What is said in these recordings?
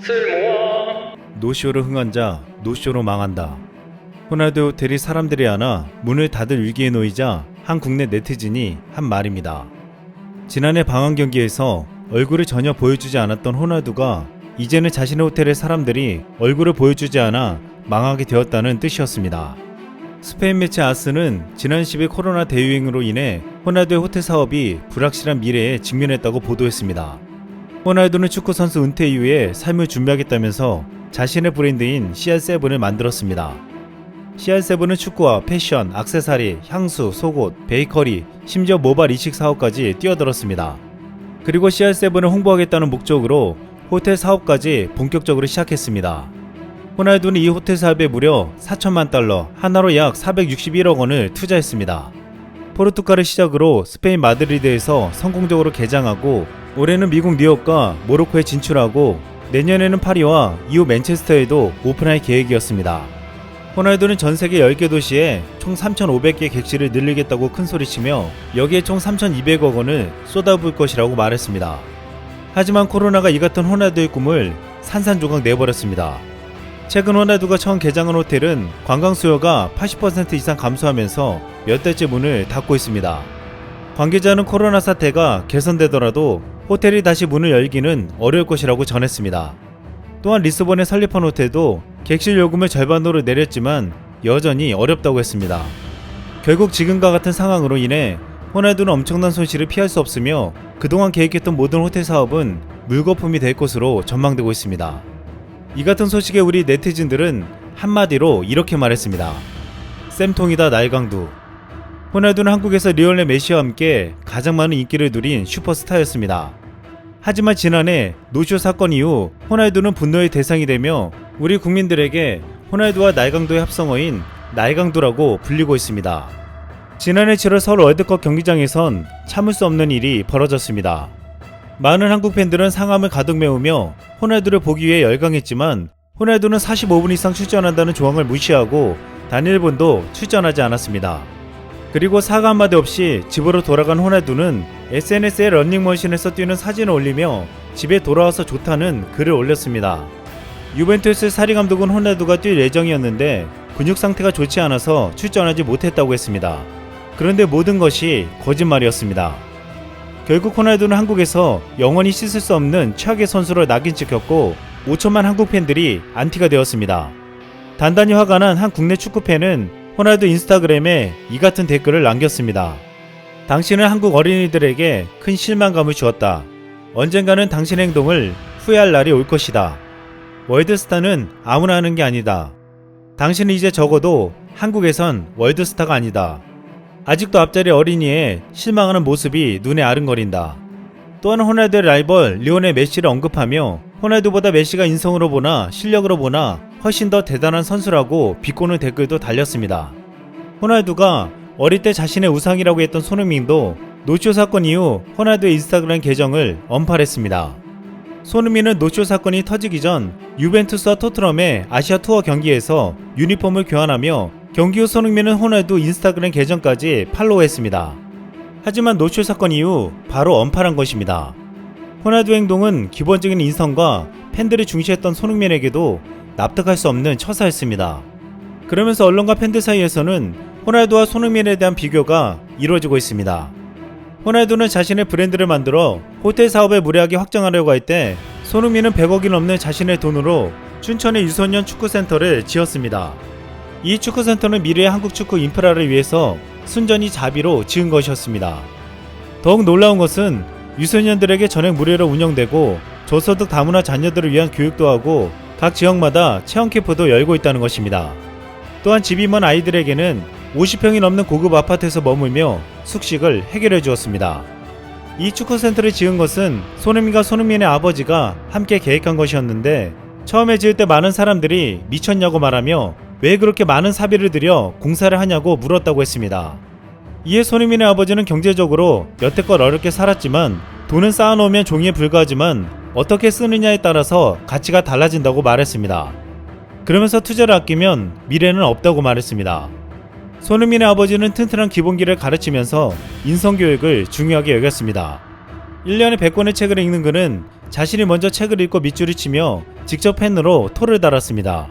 쓸모와 노쇼로 흥한 자 노쇼로 망한다. 호날두 호텔이 사람들이 하나 문을 닫을 위기에 놓이자 한 국내 네티즌이 한 말입니다. 지난해 방한 경기에서 얼굴을 전혀 보여주지 않았던 호날두가 이제는 자신의 호텔의 사람들이 얼굴을 보여주지 않아 망하게 되었다는 뜻이었습니다. 스페인 매체 아스는 지난 10일 코로나 대유행으로 인해 호날두의 호텔 사업이 불확실한 미래에 직면했다고 보도했습니다. 호날두는 축구 선수 은퇴 이후에 삶을 준비하겠다면서 자신의 브랜드인 CR7을 만들었습니다. CR7은 축구와 패션, 악세사리, 향수, 속옷, 베이커리, 심지어 모바일 이식 사업까지 뛰어들었습니다. 그리고 CR7을 홍보하겠다는 목적으로 호텔 사업까지 본격적으로 시작했습니다. 호날두는 이 호텔 사업에 무려 4천만 달러, 하나로 약 461억 원을 투자했습니다. 포르투갈을 시작으로 스페인 마드리드에서 성공적으로 개장하고 올해는 미국 뉴욕과 모로코에 진출하고 내년에는 파리와 이후 맨체스터에도 오픈할 계획이었습니다. 호날두는 전 세계 10개 도시에 총 3,500개 객실을 늘리겠다고 큰소리치며 여기에 총 3,200억 원을 쏟아부을 것이라고 말했습니다. 하지만 코로나가 이 같은 호날두의 꿈을 산산조각 내버렸습니다. 최근 호날두가 처음 개장한 호텔은 관광 수요가 80% 이상 감소하면서 몇 달째 문을 닫고 있습니다. 관계자는 코로나 사태가 개선되더라도 호텔이 다시 문을 열기는 어려울 것이라고 전했습니다. 또한 리스본에 설립한 호텔도 객실 요금을 절반으로 내렸지만 여전히 어렵다고 했습니다. 결국 지금과 같은 상황으로 인해 호날두는 엄청난 손실을 피할 수 없으며 그동안 계획했던 모든 호텔 사업은 물거품이 될 것으로 전망되고 있습니다. 이 같은 소식에 우리 네티즌들은 한마디로 이렇게 말했습니다. 쌤통이다 날강두. 호날두는 한국에서 리얼레 메시와 함께 가장 많은 인기를 누린 슈퍼스타였습니다. 하지만 지난해 노쇼 사건 이후 호날두는 분노의 대상이 되며 우리 국민들에게 호날두와 날강도의 합성어인 날강도라고 불리고 있습니다. 지난해 7월 서울 월드컵 경기장에선 참을 수 없는 일이 벌어졌습니다. 많은 한국 팬들은 상암을 가득 메우며 호날두를 보기 위해 열광했지만 호날두는 45분 이상 출전한다는 조항을 무시하고 단 1분도 출전하지 않았습니다. 그리고 사과 한마디 없이 집으로 돌아간 호날두는 SNS에 런닝머신에서 뛰는 사진을 올리며 집에 돌아와서 좋다는 글을 올렸습니다. 유벤투스 사리 감독은 호날두가 뛸 예정이었는데 근육 상태가 좋지 않아서 출전하지 못했다고 했습니다. 그런데 모든 것이 거짓말이었습니다. 결국 호날두는 한국에서 영원히 씻을 수 없는 최악의 선수로 낙인 찍혔고 5천만 한국 팬들이 안티가 되었습니다. 단단히 화가 난 한 국내 축구 팬은 호날두 인스타그램에 이 같은 댓글을 남겼습니다. 당신은 한국 어린이들에게 큰 실망감을 주었다. 언젠가는 당신의 행동을 후회할 날이 올 것이다. 월드스타는 아무나 하는 게 아니다. 당신은 이제 적어도 한국에선 월드스타가 아니다. 아직도 앞자리 어린이에 실망하는 모습이 눈에 아른거린다. 또한 호날두의 라이벌 리오넬 메시를 언급하며 호날두보다 메시가 인성으로 보나 실력으로 보나 훨씬 더 대단한 선수라고 비꼬는 댓글도 달렸습니다. 호날두가 어릴 때 자신의 우상이라고 했던 손흥민도 노쇼 사건 이후 호날두의 인스타그램 계정을 언팔했습니다. 손흥민은 노쇼 사건이 터지기 전 유벤투스와 토트넘의 아시아 투어 경기에서 유니폼을 교환하며 경기 후 손흥민은 호날두 인스타그램 계정까지 팔로우했습니다. 하지만 노쇼 사건 이후 바로 언팔한 것입니다. 호날두 행동은 기본적인 인성과 팬들이 중시했던 손흥민에게도 납득할 수 없는 처사였습니다. 그러면서 언론과 팬들 사이에서는 호날두와 손흥민에 대한 비교가 이루어지고 있습니다. 호날두는 자신의 브랜드를 만들어 호텔 사업을 무리하게 확장하려고 할 때 손흥민은 100억이 넘는 자신의 돈으로 춘천의 유소년 축구센터를 지었습니다. 이 축구센터는 미래의 한국 축구 인프라를 위해서 순전히 자비로 지은 것이었습니다. 더욱 놀라운 것은 유소년들에게 전액 무료로 운영되고 저소득 다문화 자녀들을 위한 교육도 하고 각 지역마다 체험 캠프도 열고 있다는 것입니다. 또한 집이 먼 아이들에게는 50평이 넘는 고급 아파트에서 머물며 숙식을 해결해 주었습니다. 이 축구센터를 지은 것은 손흥민과 손흥민의 아버지가 함께 계획한 것이었는데 처음에 지을 때 많은 사람들이 미쳤냐고 말하며 왜 그렇게 많은 사비를 들여 공사를 하냐고 물었다고 했습니다. 이에 손흥민의 아버지는 경제적으로 여태껏 어렵게 살았지만 돈은 쌓아놓으면 종이에 불과하지만 어떻게 쓰느냐에 따라서 가치가 달라진다고 말했습니다. 그러면서 투자를 아끼면 미래는 없다고 말했습니다. 손흥민의 아버지는 튼튼한 기본기를 가르치면서 인성교육을 중요하게 여겼습니다. 1년에 100권의 책을 읽는 그는 자신이 먼저 책을 읽고 밑줄을 치며 직접 펜으로 토를 달았습니다.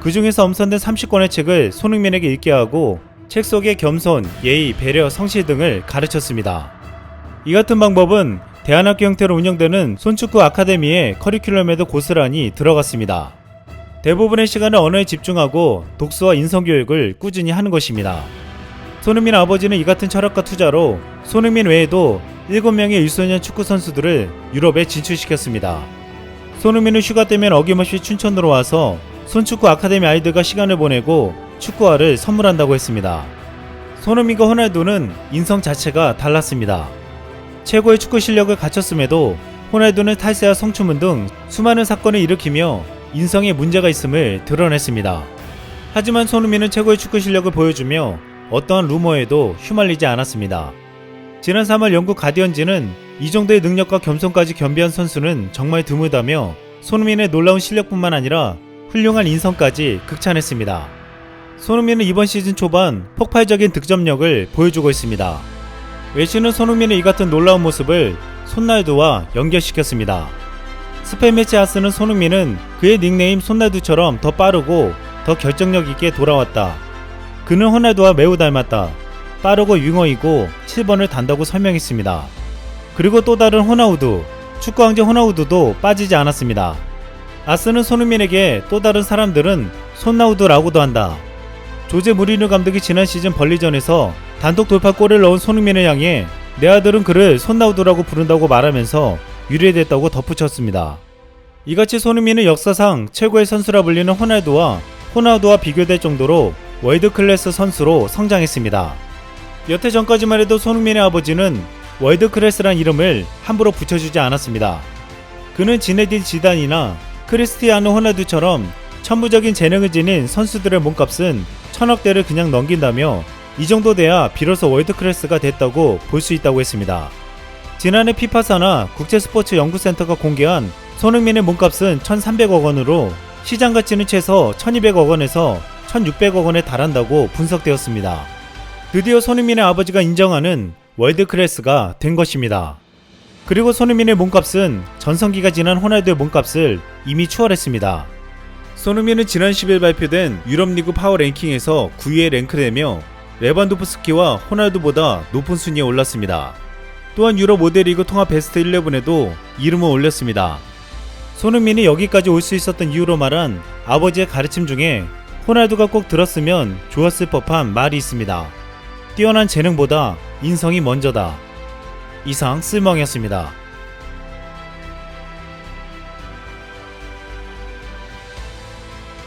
그 중에서 엄선된 30권의 책을 손흥민에게 읽게 하고 책 속의 겸손, 예의, 배려, 성실 등을 가르쳤습니다. 이 같은 방법은 대안학교 형태로 운영되는 손축구 아카데미의 커리큘럼에도 고스란히 들어갔습니다. 대부분의 시간을 언어에 집중하고 독서와 인성교육을 꾸준히 하는 것입니다. 손흥민 아버지는 이 같은 철학과 투자로 손흥민 외에도 7명의 유소년 축구 선수들을 유럽에 진출시켰습니다. 손흥민은 휴가 때면 어김없이 춘천으로 와서 손축구 아카데미 아이들과 시간을 보내고 축구화를 선물한다고 했습니다. 손흥민과 호날두는 인성 자체가 달랐습니다. 최고의 축구 실력을 갖췄음에도 호날두는 탈세와 성추문 등 수많은 사건을 일으키며 인성에 문제가 있음을 드러냈습니다. 하지만 손흥민은 최고의 축구 실력을 보여주며 어떠한 루머에도 휘말리지 않았습니다. 지난 3월 영국 가디언지는 이 정도의 능력과 겸손까지 겸비한 선수는 정말 드물다며 손흥민의 놀라운 실력뿐만 아니라 훌륭한 인성까지 극찬했습니다. 손흥민은 이번 시즌 초반 폭발적인 득점력을 보여주고 있습니다. 웨시는 손흥민의 이 같은 놀라운 모습을 손날두와 연결시켰습니다. 스페인 매치 아스는 손흥민은 그의 닉네임 손날두처럼 더 빠르고 더 결정력 있게 돌아왔다. 그는 호날두와 매우 닮았다. 빠르고 윙어이고 7번을 단다고 설명했습니다. 그리고 또 다른 호나우두, 축구 왕제 호나우두도 빠지지 않았습니다. 아스는 손흥민에게 또 다른 사람들은 손나우두라고도 한다. 조제 무리뉴 감독이 지난 시즌 벌리전에서 단독 돌파골을 넣은 손흥민을 향해 내 아들은 그를 손나우두라고 부른다고 말하면서 유래됐다고 덧붙였습니다. 이같이 손흥민은 역사상 최고의 선수라 불리는 호날두와 호나우두와 비교될 정도로 월드 클래스 선수로 성장했습니다. 몇해 전까지만 해도 손흥민의 아버지는 월드 클래스란 이름을 함부로 붙여주지 않았습니다. 그는 지네딘 지단이나 크리스티아노 호날두처럼 천부적인 재능을 지닌 선수들의 몸값은 천억대를 그냥 넘긴다며 이 정도 돼야 비로소 월드 클래스가 됐다고 볼 수 있다고 했습니다. 지난해 피파사나 국제스포츠 연구센터가 공개한 손흥민의 몸값은 1,300억 원으로 시장 가치는 최소 1,200억 원에서 1,600억 원에 달한다고 분석되었습니다. 드디어 손흥민의 아버지가 인정하는 월드 클래스가 된 것입니다. 그리고 손흥민의 몸값은 전성기가 지난 호날두의 몸값을 이미 추월했습니다. 손흥민은 지난 10일 발표된 유럽리그 파워 랭킹에서 9위에 랭크되며 레반도프스키와 호날두보다 높은 순위에 올랐습니다. 또한 유럽 5대 리그 통합 베스트 11에도 이름을 올렸습니다. 손흥민이 여기까지 올 수 있었던 이유로 말한 아버지의 가르침 중에 호날두가 꼭 들었으면 좋았을 법한 말이 있습니다. 뛰어난 재능보다 인성이 먼저다. 이상 쓸멍이었습니다.